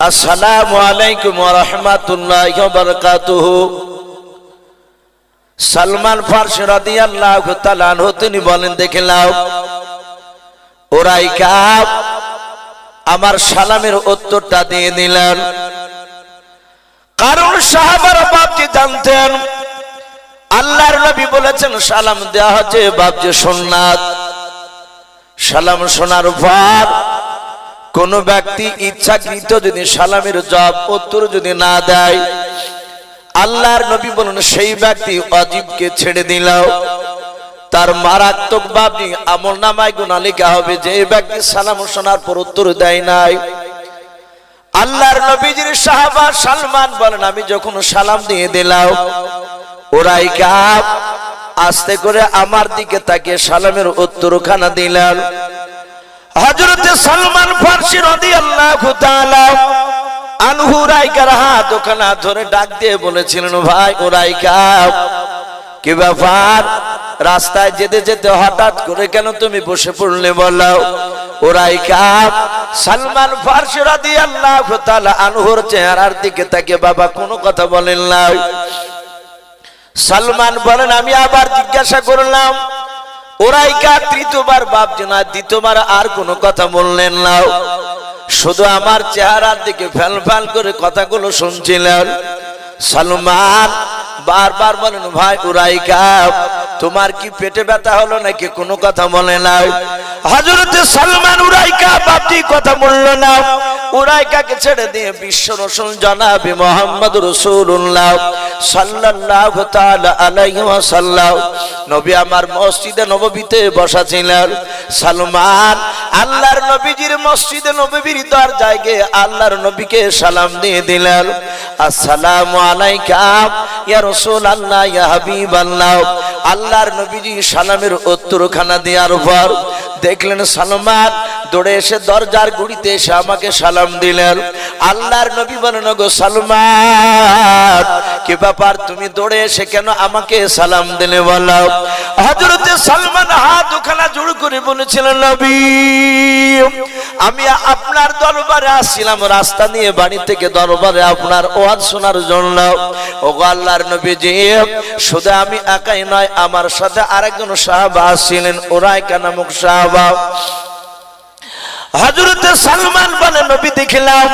আসসালামু আলাইকুম রহমাতুল্লাহ বরকাতুহ। সালমান ফার্সি রাদিয়াল্লাহু তাআলা আনহু, তিনি বলেন দেখলাম ওরাই কাপ আমার সালামের উত্তরটা দিয়ে দিলেন। কারণ সাহাবারা বাপজি জানতেন, আল্লাহর নবী বলেছেন, সালাম দেওয়া হচ্ছে বাপজি সোননাথ। সালাম শোনার পর কোন ব্যক্তি ইচ্ছাকৃত যদি সালামের জব উত্তর যদি না দেয়, আল্লাহর নবী বলুন, সেই ব্যক্তি অজীবকে ছেড়ে দিল। তার মারাত্মক ভাবনি আমল নামায় গুণা লেখা হবে, যে ব্যক্তি সালাম শোনার পর উত্তর দেয় নাই। আল্লাহর নবীজির সাহাবা সালমান বলেন, আমি যখন সালাম দিয়ে দিলাম, ওরাই কাপ আস্তে করে আমার দিকে তাকে সালামের উত্তর উত্তরখানা দিলেন। হজরতে সালমান ফার্সি রাদিয়াল্লাহু তাআলা আনহু রাইকার হাত ওখানে ধরে ডাক দিয়ে বলেছিলেন, ভাই ও রাইকা, কি ব্যাপার? রাস্তায় যেতে যেতে হঠাৎ করে কেন তুমি বসে পড়লে বলো? ও রাইকা, সালমান ফার্সি রাদিয়াল্লাহু তাআলা আনহুর চেহারার দিকে তাকে বাবা কোনো কথা বলেন না সালমান বলেন, আমি আবার জিজ্ঞাসা করলাম ওরাইকা তৃতীয়বার বাপ না দ্বিতীয়বার আর কোনো কথা বললেন না। শুধু আমার চেহারার দিকে ফ্যাল ফ্যাল করে কথাগুলো শুনছিলেন। সালমান, বারবার বলেন, ভাই উরাইকা, তোমার কি পেটে ব্যথা হলো নাকি? কোনো কথা বলে না হজরতে সালমান উরাইকা বাপটি কথা বলল না উরাইকাকে ছেড়ে দিয়ে বিশ্ব রসুল জনাবি মোহাম্মদ রসুল্লাহ তাআলা নবী আমার মসজিদে নববীতে বসা ছিলেন সালমান, আল্লাহর নবীজির মসজিদে নববীর দরজায় গিয়ে আল্লাহর নবীকে সালাম দিয়ে দিলেন। আসসালামু ইয়া আল্লাহর নবীজি সালামের উত্তরখানা দেওয়ার পর দেখলেন সালমান, দৌড়ে এসে দরজার গুড়িতে এসে আমাকে সালাম দিলেন। আল্লাহর নবী বলেন গো সালমান, কি ব্যাপার? তুমি দৌড়ে এসে কেন আমাকে সালাম দিলে বলো? হজরতে সালমান হাত ওখানা জোড় করে বলেছিলেন, নবী, আমি আপনার দরবারে আসছিলাম। রাস্তা নিয়ে বাড়ি থেকে দরবারে আপনার ওয়াজ শোনার জন্য। ও আল্লাহর নবী জি শুধু আমি একাই নয়, আমার সাথে আরেকজন সাহাবা আসছিলেন ওরাইকা নামক সাহাবা। Baba. হজরতে সালমান বলে, নবী দেখলাম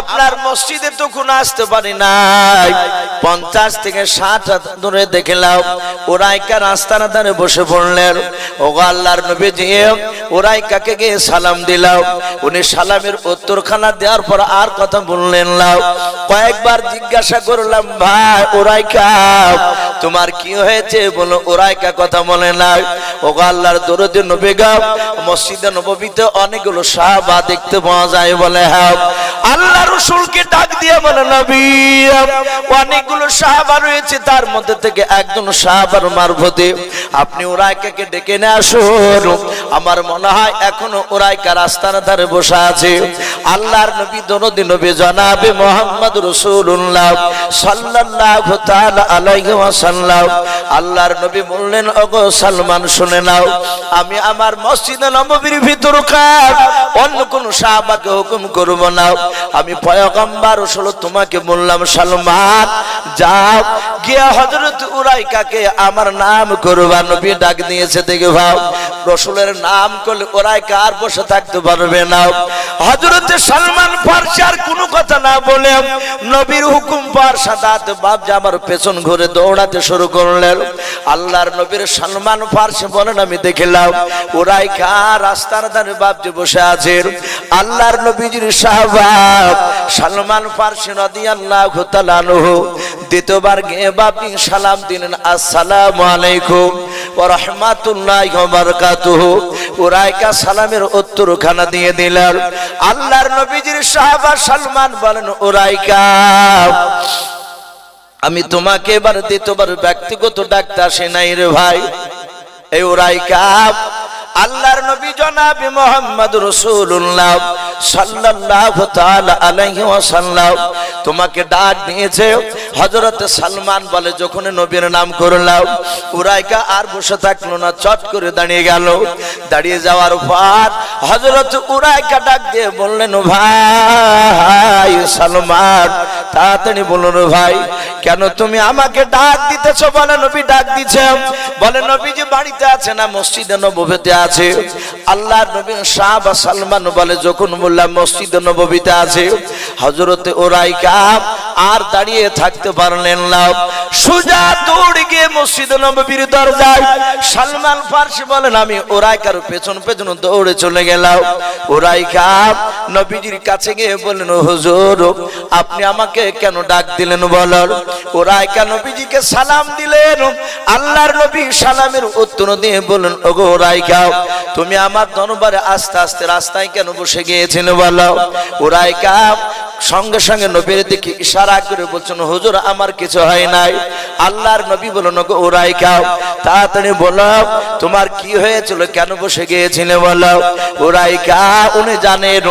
আপনার মসজিদে তো কোনো আসতে পারি নাই। পঞ্চাশ থেকে ষাট হাত দূরে দেখলাম ওরাইকা রাস্তার ধারে বসে পড়লেন। ও আল্লাহর নবী যে ওরাইকাকে গিয়ে সালাম দিলাম। উনি সালামের উত্তরখানা দেওয়ার পর আর কথা বললেন লাও কয়েকবার জিজ্ঞাসা করলাম, ভাই, ওরাইকা, তোমার কি হয়েছে? বলো, ওরাইকা কথা বলে না ও আল্লাহর দরদে নবী গাও মসজিদে নবীতে অনেকগুলো সাহাবা দেখতে পাওয়া যায় বলে হ্যাঁ। আল্লাহ রসুলকে ডাক দিয়ে বলে, নবী, অনেকগুলো সাহাবা রয়েছে, তার মধ্যে থেকে একজন সাহাবার মারফতে। আপনি ওরাইকাকে ডেকে নিয়ে আসুন। আমার মনে হয় এখনও ওরাইকা রাস্তার ধারে বসে আছে। আল্লাহর নবী দনদি নবী জনাবে মোহাম্মদ রসুল্লাহ সাল্লাল্লাহু তাআলা আলাইহি আল্লাহর নবী বললেন, ওগো সালমান, শুনে নাও। আমি আমার মসজিদে ভিতর কার? অন্য কোন সাহাবাকে হুকুম করব না। আমি পয়গম্বর রসুল তোমাকে বললাম, সালমান, যাও, গিয়া হযরত উরাইকাকে আমার নাম করবা। নবী ডাক দিয়েছে, দেখে ভাও, রসুলের নাম করলে ওরাই কার বসে থাকতে পারবে না। হজরতে সালমান ফার্সি আর কোনো কথা না বলে নবীর হুকুম পার সাদাত বাপ আমার পেছন ঘুরে দৌড়াতে শুরু করলেন। আল্লাহর নবীর সালমান ফার্সি বলেন, আমি দেখলাম ওরাই কার রাস্তার ধারে বাপ যে বসে আছে আল্লাহর নবীজির সাহাবাব সালমান ফার্সি নদী আল্লাহ তালানহু দ্বিতীয়বার গিয়ে বাপি সালাম দিলেন, আসসালামু আলাইকুম সালামের উত্তরখানা দিয়ে দিলেন, আল্লাহর নবীজির সাহাবা সালমান বলেন, উরাইকা, আমি তোমাকে এবার দ্বিতীয়বার ব্যক্তিগত ডাকতে আসে নাই রে ভাই। এই ওরাইকা আল্লাহর নবী জনাবি মোহাম্মদ রসুল্লাহ সাল্লাল্লাহু তাআলা আলাইহি ওয়াসাল্লাম তোমাকে ডাক দিয়েছে। হযরত সালমান বলে, যখন নবীর নাম করলাম, উরাইকা আর বসে থাকল না, চট করে দাঁড়িয়ে গেল। দাঁড়িয়ে যাওয়ার পর হযরত উরাইকা ডাক দিয়ে বললেন, ভাই সালমান, তাড়াতাড়ি বলুন ভাই, কেন তুমি আমাকে ডাক দিতেছো? বলে, নবী ডাক দিছে। বলে, নবী যে বাড়িতে আছে না, মসজিদে নববীতে আছে। আল্লাহর নবী শাহ বা সালমান বলে, যখন বললাম মসজিদে নববীতে আছে হজরতে আর দাঁড়িয়ে থাকতে পারলেন না। সুজা দৌড়ে গিয়ে মসজিদ নববীর দরজায় সালমান ফার্সি বলেন, আমি ওরাইকার পেছন পেছন দৌড়ে চলে গেলাম। নবীজির কাছে গিয়ে বললেন, হুজুর, আপনি আমাকে কেন ডাক দিলেন বলার ওরাইকা নবীজিকে সালাম দিলেন। আল্লাহর নবী সালামের উত্তর দিয়ে বললেন, ওগো ওরাইকা তুমি আমার দরবারে আস্তে আস্তে রাস্তায় কেন বসে গিয়েছিলে বলো ওরাইকা সঙ্গে সঙ্গে নবীর দিকে ইশারা করে বলছেন, হুজুর, আমার কিছু হয় নাই। আল্লাহর নবী বলো নগো ওরাই খাও তাড়াতাড়ি বলো তোমার কি হয়েছিল? কেন বসে গিয়েছিলে বলো ওরাই খা উনি জানেন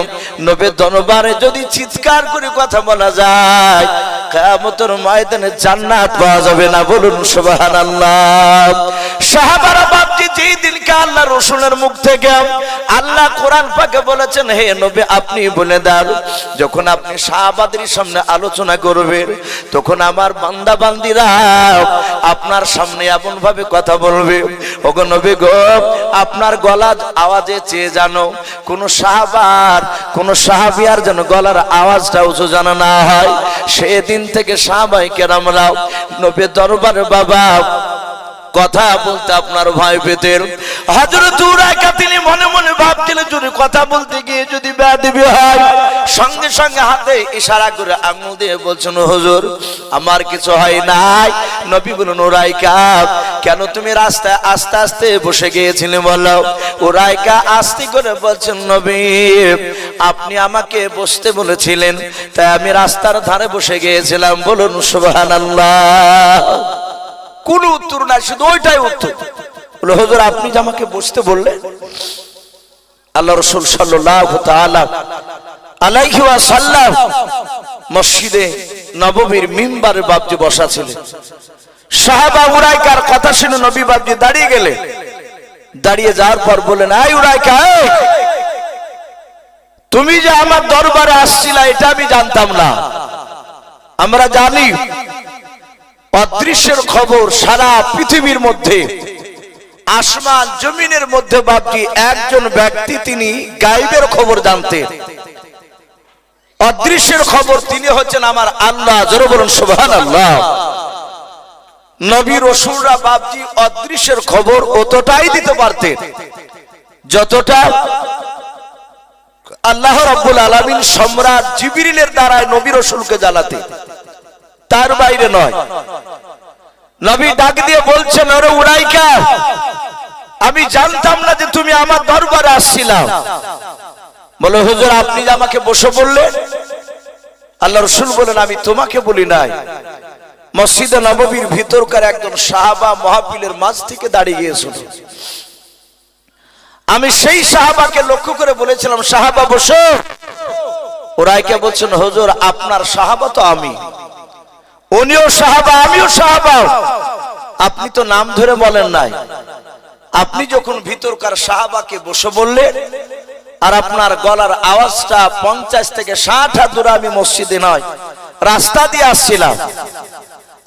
নবীর দরবারে যদি চিৎকার করে কথা বলা যায়, কিয়ামতের ময়দানে জান্নাত পাওয়া যাবে না। বলুন, সুবহানাল্লাহ। সাহাবারা ভাবছে, যেই দিনকে আল্লাহ রসুলের মুখ থেকে আল্লাহ কোরআন পাকে বলেছেন, হে নবী, আপনি বলে দেন, যখন আপনি শাহবাদের সামনে আলোচনা করবেন, তখন আমার বান্দা বান্দিরা আপনার সামনে এমন ভাবে কথা বলবে, ওগো নবী গো, আপনার গলা আওয়াজে চেয়ে জানো, কোন সাহাবার কোন সাহাবিয়ার যেন গলার আওয়াজটা উঁচু জানা না হয়। সেদিন থেকে সাহাবাই কেরামরাও নবী দরবারে বাবা কথা বলতে আপনার ভয় পেতেন হজরত উরাইকা তিনি মনে মনে ভাবছিলেন, যদি কথা বলতে গিয়ে যদি বেয়াদবি হয়, সঙ্গে সঙ্গে হাতে ইশারা করে আঙুল দিয়ে বলছেন, হুজুর, আমার কিছু হয় নাই। নবী বলুন ওরাইকা কেন তুমি রাস্তায় আস্তে আস্তে বসে গিয়েছিলে বলো? ওরাইকা আস্তে করে বলছেন, নবী, আপনি আমাকে বসতে বলেছিলেন, তাই আমি রাস্তার ধারে বসে গিয়েছিলাম। বলুন, সুবহানাল্লাহ। কোন উত্তর না শুধু ওইটাই উত্তর। বলে হুজুর আপনি যে আমাকে বসতে বললেন আল্লাহ রসুল ওয়াসাল্লাম মসজিদে উরাইকার কথা শুনে দাঁড়িয়ে গেলে দাঁড়িয়ে যাওয়ার পর এই, তুমি যে আমার দরবারে আসছিলা এটা আমি জানতাম না। আমরা জানি অদৃশ্যের খবর সারা পৃথিবীর মধ্যে। আসমান, জমিনের মধ্যে বাপটি একজন ব্যক্তি তিনি গাইবের খবর জানতেন অদৃশ্যের খবর তিনি হচ্ছেন আমার আল্লাহ, জোরে বলুন আল্লাহ নবী রসুলরা বাপজি, অদৃশ্যের খবর অতটাই দিতে পারতেন যতটা আল্লাহ রাব্বুল আলামিন সম্রাট জিবরিলের দ্বারায় নবী রসুলকে জ্বালাতে। তার বাইরে নয়। নবী ডাক দিয়ে বলছেন, ওরে উড়াইকা আমি জানতাম না যে তুমি আমার দরবারে আসছিলাম। বলে, হুজুর, আপনি যে আমাকে বসে বললেন, আল্লাহ রসুল বলেন, আমি তোমাকে বলি নাই। মসজিদে নববীর ভিতরকার একজন সাহাবা মহাপিলের মাঝ থেকে দাঁড়িয়ে গিয়েছিল। আমি সেই সাহাবাকে লক্ষ্য করে বলেছিলাম, সাহাবা, বসো। ওরাইকে বলছেন, হুজুর, আপনার সাহাবা তো আমি। উনিও সাহাবা, আমিও সাহাবা। আপনি তো নাম ধরে বলেন নাই। আপনি যখন ভিতরকার সাহাবাকে বসে বললেন, আর আপনার গলার আওয়াজটা পঞ্চাশ থেকে ষাট হাত আমি মসজিদে নয়, রাস্তা দিয়ে আসছিলাম।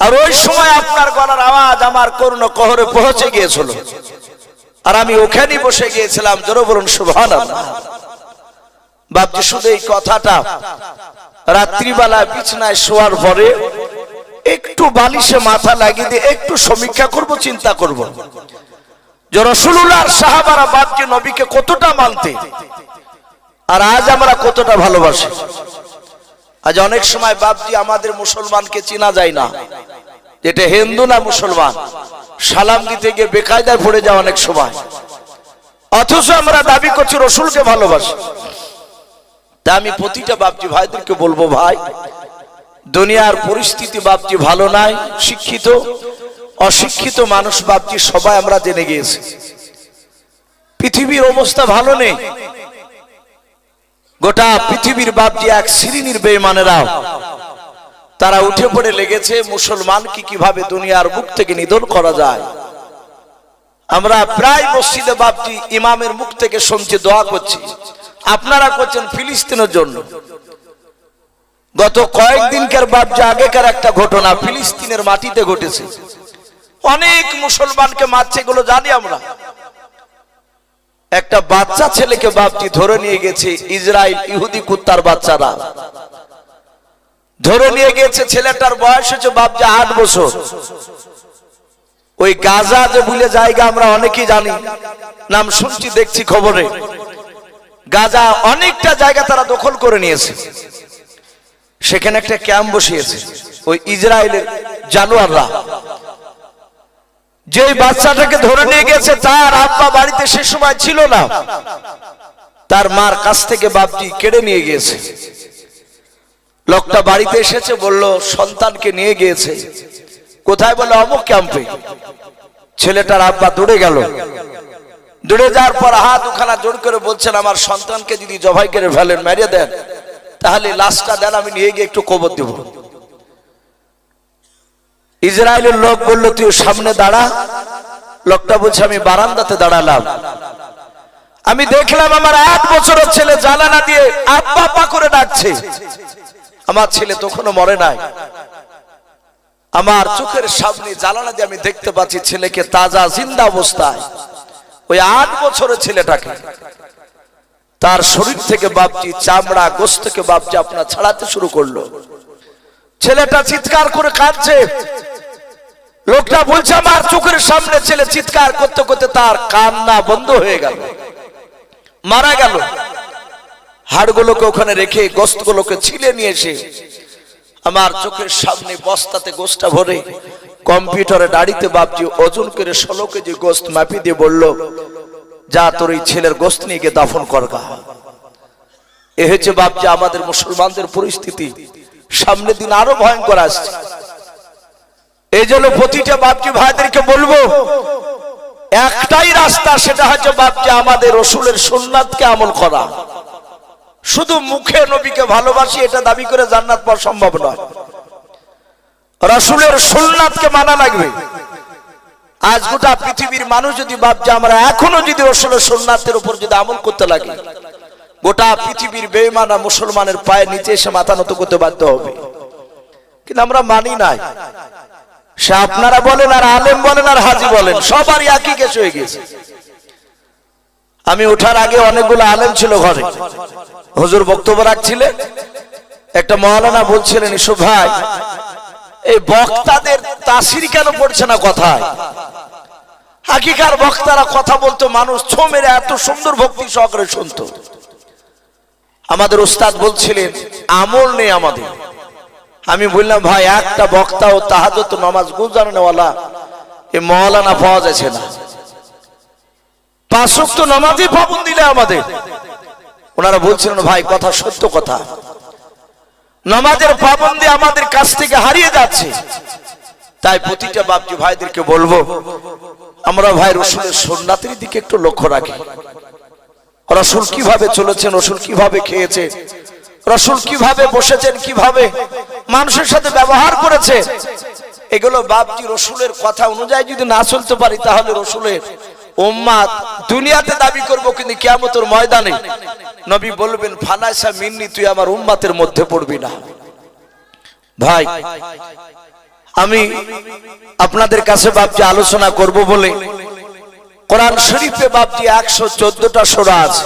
আর ওই সময় আপনার গলার আওয়াজ আমার করুণ কহরে পৌঁছে গিয়েছিল। আর আমি ওখানে বসে গিয়েছিলাম, জোরে বলুন সুভান বাপজি শুধু এই কথাটা, রাত্রিবেলা বিছনায় শোয়ার পরে একটু বালিশে মাথা লাগিয়ে দিয়ে একটু সমীক্ষা করব, চিন্তা করব। যে রসুল্লাহ সাহাবারা বাপকে নবীকে কতটা মানতে, আর আজ আমরা কতটা ভালোবাসি। আজ অনেক সময় বাপজি আমাদের মুসলমানকে চেনা যায় না এটা হিন্দু না মুসলমান। সালাম দিতে গিয়ে বেকায়দায় পড়ে যায় অনেক সময়। অথচ আমরা দাবি করছি রসুলকে ভালোবাসি। তা আমি প্রতিটা বাপজি ভাইদেরকে বলব, ভাই দুনিয়ার পরিস্থিতি বাপজি ভালো নাই, শিক্ষিত, অশিক্ষিত মানুষ বাপজি সবাই আমরা জেনে গিয়েছি। পৃথিবীর অবস্থা ভালো নেই। গোটা পৃথিবীর বাপজি এক শ্রেণির বেমানেরা তারা উঠে পড়ে লেগেছে, মুসলমান কি কীভাবে দুনিয়ার মুখ থেকে নিধন করা যায়? আমরা প্রায় মসজিদে বাপজি ইমামের মুখ থেকে শুনছি, দোয়া করছি। আপনারা করছেন ফিলিস্তিনের জন্য। গত কয়েকদিনকার বাপজি আগেকার একটা ঘটনা ফিলিস্তিনের মাটিতে ঘটেছে। অনেক মুসলমানকে মারছে, এগুলো জানি আমরা। একটা বাচ্চা ছেলেকে বাপটি ধরে নিয়ে গেছে ইসরায়েল ইহুদি কুত্তার বাচ্চারা। ধরে নিয়ে গেছে ছেলেটার বয়স হচ্ছে বাপজা আট বছর। ওই গাজা যে ভুলে জায়গা আমরা অনেকেই জানি। নাম শুনছি, দেখছি খবরে। গাজা অনেকটা জায়গা তারা দখল করে নিয়েছে। সেখানে একটা ক্যাম্প বসিয়েছে, ওই ইসরায়েলের জানোয়াররা। যে বাচ্চাটাকে ধরে নিয়ে গেছে, তার আব্বা বাড়িতে সে সময় ছিল না। তার মার কাছ থেকে বাপটি কেড়ে নিয়ে গিয়েছে। লোকটা বাড়িতে এসেছে, বলল, সন্তানকে নিয়ে গিয়েছে। কোথায় বলে, অমুক ক্যাম্পে। ছেলেটার আব্বা দৌড়ে গেল। দৌড়ে যাওয়ার পর হাত দুখানা জোর করে বলছেন, আমার সন্তানকে যদি জবাই করে ফেলেন, মেরে দেন। তাহলে লাশটা দেন, আমি নিয়ে গিয়ে একটু কবর দেব। ইসরায়েলের লোক বলল, তুই সামনে দাঁড়া। লোকটা বলছে, আমি বারান্দাতে দাঁড়ালাম। আমি দেখলাম, আমার আট বছরের ছেলে জানানা দিয়ে আব্বা পা করে ডাকছে। আমার ছেলে তখনও মরে নাই। আমার চোখের সামনে জ্বালানা দিয়ে আমি দেখতে পাচ্ছি, ছেলেকে তাজা জিন্দা অবস্থায়। ওই আট বছরের ছেলেটাকে। তার শরীর থেকে বাপজি চামড়া গোস থেকে বাপজি আপনার ছাড়াতে শুরু করল। ছেলেটা চিৎকার করে কাঁদছে। লোকটা বলছে, আমার চোখের সামনে ছেলে চিৎকার করতে করতে তার কান্না বন্ধ হয়ে গেল। মারা গেল। হাড়গুলোকে ওখানে রেখে গোস্তগুলোকে ছিলে নিয়ে এসে আমার চোখের সামনে বস্তাতে গোস্তা ভরে কম্পিউটারে দাঁড়িতে বাপজি ওজন করে ষোলো কেজি গোস্ত মাপি দিয়ে বলল যা তোর এই ছেলের গোস্ত নিয়ে গিয়ে দাফন করগা এ হচ্ছে বাপজি আমাদের মুসলমানদের পরিস্থিতি। সামনের দিন আরও ভয়ঙ্কর আসছে। এই জন্য প্রতিটা বাপজি ভাইদেরকে বলব, একটাই রাস্তা, সেটা হচ্ছে বাপজি, আমাদের রসুলের সুন্নাতকে আমল করা। শুধু মুখে নবীকে ভালোবাসি, এটা দাবি করে জান্নাত পাওয়া সম্ভব নয়। রসুলের সুন্নাতকে মানা লাগবে। আজ গোটা পৃথিবীর মানুষ যদি ভাবছে, আমরা এখনও যদি রসুলের সুন্নাতের উপর যদি আমল করতে লাগে, গোটা পৃথিবীর বেমানা মুসলমানের পায়ে নিচে এসে মাথা নত করতে বাধ্য হবে। কিন্তু আমরা মানি নাই। সে আপনারা বলেন আর আলেম বলেন আর হাজি বলেন, সবারই একই কেস হয়ে গেছে। আমি ওঠার আগে অনেকগুলো আলেম ছিল ঘরে। হজুর বক্তব্য রাখছিলেন। একটা মহালানা বলছিলেন, ইসু ভাই এই বক্তাদের তাসির কেন পড়ছে না কথায়? হাকিকার বক্তারা কথা বলতো, মানুষ ছো মেরে এত সুন্দর ভক্তি সহকারে শুনতো। আমাদের উস্তাদ বলছিলেন, আমল নেই আমাদের। আমি বললাম, ভাই, একটা বক্তা ও তাহাজত নামাজ গুজারনেওয়ালা এ মহালানা পাওয়া যাচ্ছে না। পাঁচক তো নামাজই পাবন দিলে আমাদের। ওনারা বলছিলেন, ভাই, কথা সত্য কথা। নামাজের পাবন্দি আমাদের কাছ থেকে হারিয়ে যাচ্ছে। তাই প্রতিটা বাপজি ভাইদেরকে বলব, আমরা ভাই রসুলের সোননাথের দিকে একটু লক্ষ্য রাখি। রসুল কীভাবে চলেছেন, রসুল কীভাবে খেয়েছে, রসুল কীভাবে বসেছেন, কীভাবে মানুষের সাথে ব্যবহার করেছে, এগুলো বাপজি রসুলের কথা অনুযায়ী যদি না চলতে পারি, তাহলে রসুলের উম্মাদ দুনিয়াতে দাবি করব, কিন্তু কিয়ামতের ময়দানে নবী বলবেন, ফানাইসা মিন্নি, তুই আমার উম্মাতের মধ্যে পড়বি না। ভাই, আমি আপনাদের কাছে বাপজি আলোচনা করব বলে কোরআন শরীফে বাপজি একশো চোদ্দটা সোরা আছে।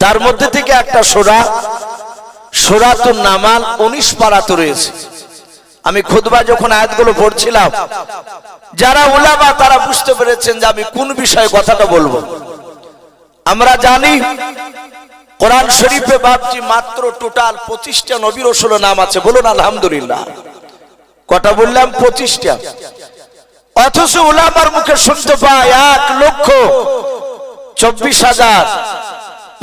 তার মধ্যে থেকে একটা সোরা, সোরাতুন নামাল উনিশ পারাতে রয়েছে। আমি খুদবা যখন আয়াতগুলো পড়ছিলাম, যারা ওলামা তারা বুঝতে পেরেছেন যে আমি কোন বিষয়ে কথাটা বলব। আমরা জানি কোরআন শরীফে বাপজি মাত্র টোটাল পঁচিশটা নবীর রসুল নাম আছে। বলুন, আলহামদুলিল্লাহ। কটা বললাম? পঁচিশটা। অথচ ওলামার মুখে শুনতে পাই এক লক্ষ চব্বিশ হাজার,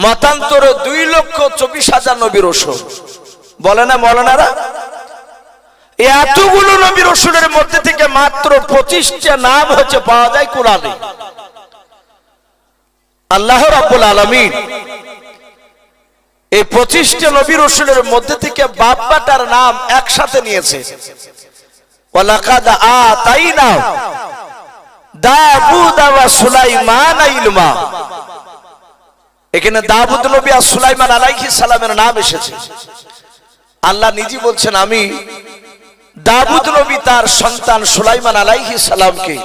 মতান্তরে দুই লক্ষ চব্বিশ হাজার নবীর রসুল বলে না মৌলানারা? এতগুলো নবীর রসুলের মধ্যে থেকে মাত্র পঁচিশটা নাম হচ্ছে পাওয়া যায় কোরআনে। আল্লাহ রাব্বুল আলামিন এই পঁচিশটা নবী রসুলের মধ্যে থেকে বাপ্পাটার নাম একসাথে নিয়েছে। এখানে সুলাইমান আলাইহিস সালামের নাম এসেছে। আল্লাহ নিজে বলছেন, আমি দাউদ নবী তার সন্তান সুলাইমান আলাইহিস সালামকে।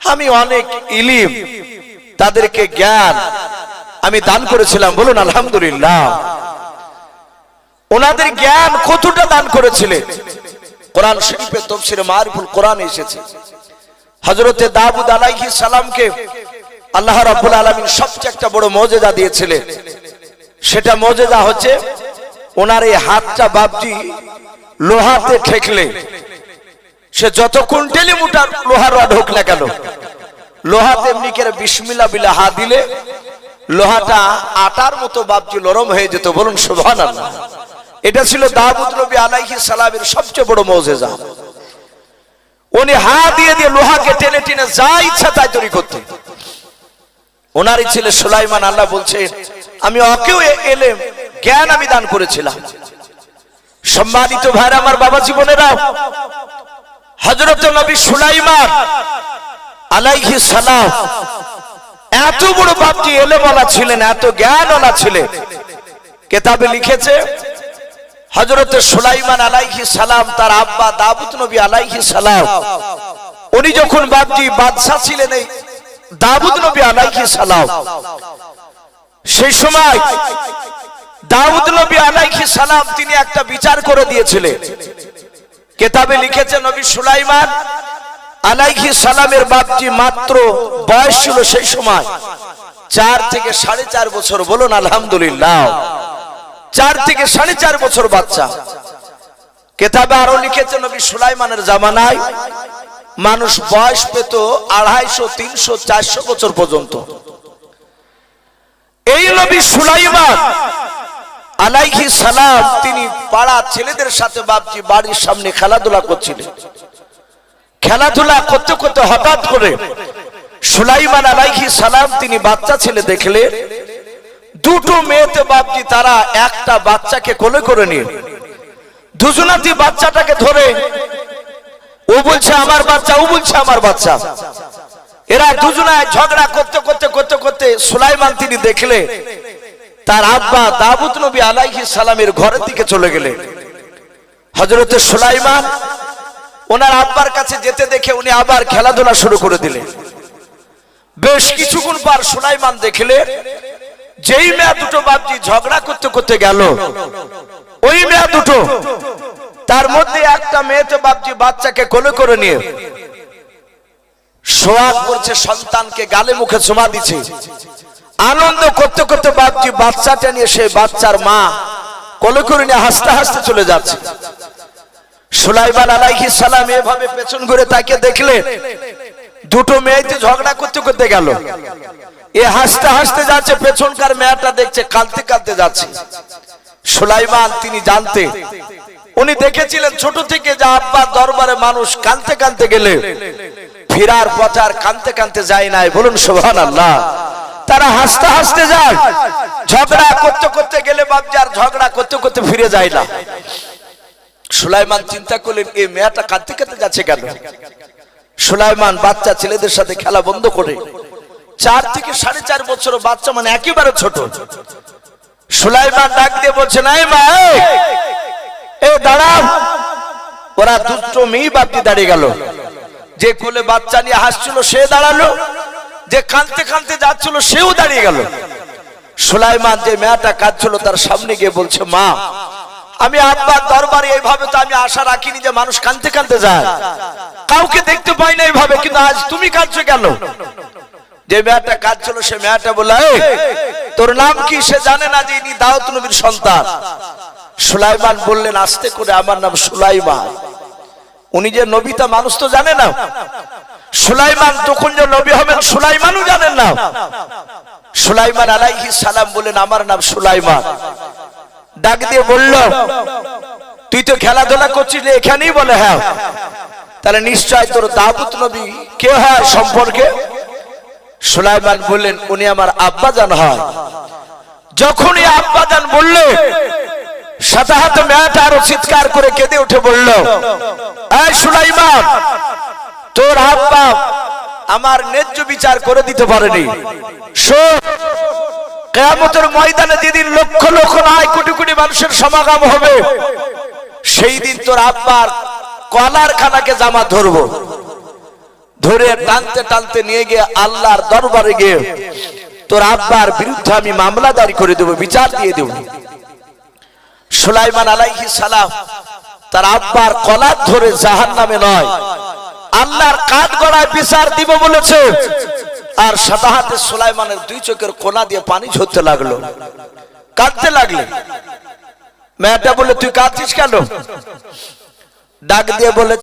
আমি অনেক ইলিম তাদেরকে জ্ঞান আমি দান করেছিলাম, বলুন আলহামদুলিল্লাহ। ওনাদের জ্ঞান কতটা দান করেছিলেন কোরআন শরীফে তফসিরে মারিফুল কোরআন এসেছে। হজরতে দাউদ আলাইহিস সালামকে আল্লাহ রাব্বুল আলামিন সবচেয়ে একটা বড় মজেদা দিয়েছিলেন। সেটা মজেদা হচ্ছে, ওনার এই হাতটা বাপজি লোহাতে ঠেকলে। সে যত কুইন্টালি মুটার লোহার রড হোক না কেন লোহাতে এমনি করে বিলা হা দিলে লোহাটা আটার মতো বাপজি নরম হয়ে যেত, বলুন সুবহান এটা ছিল দাউদ নবী আলাইহিস সালামের সবচেয়ে বড় মজেজা। উনি হা দিয়ে দিয়ে লোহাকে টেনে টেনে যা ইচ্ছা তাই তৈরি করতেন। ওনারই ছেলে সুলাইমান আল্লাহ বলছে, আমি ওকেও এ- এলেম, জ্ঞান আমি দান করেছিলাম। সম্মানিত ভাইর, আমার বাবা জীবনেরা হজরত নবী সুলাইমান আলাইহি সালাম। এত বড় বাপটি এলেমওয়ালা ছিলেন, এত জ্ঞানওয়ালা ছিলেন। কেতাবে লিখেছে হজরত সুলাইমান আলাইহি সালাম, তার আব্বা দাবুত নবী আলাইহি সালাম, উনি যখন বাপজি বাদশাহ ছিলেন, এই দাউদ নবী আলাইহি সালাম, সেই সময় দাউদ নবী আলাইহি সালাম তিনি একটা বিচার করে দিয়েছিলেন। কেতাবে লিখেছে, নবী সুলাইমান আলাইহি সালামের বাপজি মাত্র বয়স ছিল সেই সময়। চার থেকে সাড়ে চার বছর, বলুন আলহামদুলিল্লাহ। চার থেকে সাড়ে চার বছর বাচ্চা। কেতাবে আরও লিখেছে নবী সুলাইমানের জামানায়, মানুষ বয়স পেত আড়াইশো, তিনশো, চারশো বছর পর্যন্ত। এই নবী সুলাইমান আলাইহি সালাম, তিনি পাড়া ছেলেদের সাথে বাপজি বাড়ির সামনে খেলাধুলা করছিলেন। খেলাধুলা করতে করতে হঠাৎ করে সুলাইমান আলাইহি সালাম তিনি বাচ্চা ছেলে দেখলে, দুটো মেয়েতে বাপজি তারা একটা বাচ্চাকে কোলে করে নিয়ে দুজনাতি বাচ্চাটাকে ধরে, ও বলছে, আমার বাচ্চা, ও বলছে, আমার বাচ্চা। এরা দুজনায় ঝগড়া করতে করতে করতে করতে সুলাইমান তিনি দেখলে, তার আব্বা দাবুত নবী আলাইহি সালামের ঘরের দিকে চলে গেলে। হজরতে সুলাইমান ওনার আব্বার কাছে যেতে দেখে উনি আবার খেলাধুলা শুরু করে দিলেন। বেশ কিছুক্ষণ পর সুলাইমান দেখলে যেই মেয়া দুটো বাপজি ঝগড়া করতে করতে গেল, ওই মেয়া দুটো, তার মধ্যে একটা মেয়েতে বাপজি বাচ্চাকে কোলে করে নিয়ে সোয়াগ করছে সন্তানকে গালে মুখে চুমা দিচ্ছে আনন্দ করতে করতে বাপজি বাচ্চাটা নিয়ে সে বাচ্চার মা কোলে করে নিয়ে হাসতে হাসতে চলে যাচ্ছে। সুলাইমান আলাইহিস সালাম এভাবে পেছন ঘুরে তাকে দেখলে দুটো মেয়েতে ঝগড়া করতে করতে গেল। এ হাসতে হাসতে যাচ্ছে, পেছনকার মেয়েটা দেখছে, কাঁদতে কাঁদতে যাচ্ছে। সুলাইমান তিনি জানতে, উনি দেখেছিলেন ছোট থেকে যে আব্বা দরবারে মানুষ কাঁদতে কানতে গেলে, ফিরার পথে আর কানতে কানতে যায় নাই। বলুন সোহান আল্লাহ তারা হাসতে হাসতে যায়, ঝগড়া করতে করতে গেলে বাবজার ঝগড়া করতে করতে ফিরে যায় না। সুলাইমান চিন্তা করলেন এই মেয়েটা কাঁদতে কাঁদতে যাচ্ছে কেন? সুলাইমান বাচ্চা ছেলেদের সাথে খেলা বন্ধ করে চার থেকে সাড়ে চার বছর বাচ্চা মানে একেবারে ছোট। সুলাইমান ডাক দিয়ে বলছে নাই এই, এ দাঁড়াও। ওরা দুটো মেয়ে বাপটি দাঁড়িয়ে গেল। যে কোলে বাচ্চা নিয়ে হাসছিল সে দাঁড়াল। যে কাঁদতে কাঁদতে যাচ্ছিল সেও দাঁড়িয়ে গেল। সুলাইমান যে মেয়েটা কাঁদছিল তার সামনে গিয়ে বলছে মা আমি আব্বার দরবারে এইভাবে তো আমি আশা রাখিনি যে মানুষ কাঁদতে কাঁদতে যায়। কাউকে দেখতে পাই না এইভাবে কিন্তু আজ তুমি কাঁদছো কেন? যে মেয়েটা কাঁদছিল সে মেয়েটা "এই, তোর নাম কি? সে জানে না যে ইনি দাউদ নবীর সন্তান। সুলাইমান বললেন আস্তে করে আমার নাম সুলাইমান। উনি যে নবীতা মানুষ তো জানে না। সুলাইমান তখন যে নবী হবেন সুলাইমানও জানেন না। সুলাইমান আলাইহি সালাম বলেন আমার নাম সুলাইমান। ডাক দিয়ে বলল, তুই তো খেলাধুলা করছিস এখানেই বলে হ্যাঁ। তাহলে নিশ্চয় তোর দাবুত নবী কে হয় সম্পর্কে? সুলাইমান বললেন, উনি আমার আব্বাজান হয়। যখনই আব্বাজান বললে সাথে হাতে মেয়েটা আরও চিৎকার করে কেঁদে উঠে বলল, এই সুলাইমান, তোর আব্বা আমার ন্যায্য বিচার করে দিতে পারেনি। শোন কেয়ামতের ময়দানে যেদিন লক্ষ লক্ষ নয়, কোটি কোটি মানুষের সমাগম হবে, সেই দিন তোর আব্বার কলার খানাকে জামা ধরবো। ধরে টানতে টানতে নিয়ে গিয়ে আল্লাহর দরবারে গিয়ে তোর আব্বার বিরুদ্ধে আমি মামলা দাঁড়ি করে দেবো, বিচার দিয়ে দেব। সুলাইমান আলাইহি সালাম তার আব্বার কলার ধরে জাহান নামে নয়, আল্লাহর কাঠ গড়ায় বিচার দিব বলেছে। আর সাতাহাতে সুলাইমানের দুই চোখের কোনা দিয়ে পানি ঝরতে লাগল। কাঁদতে লাগলে। মেয়েটা বলে তুই কাঁদছিস কেন? ডাক দিয়ে বলে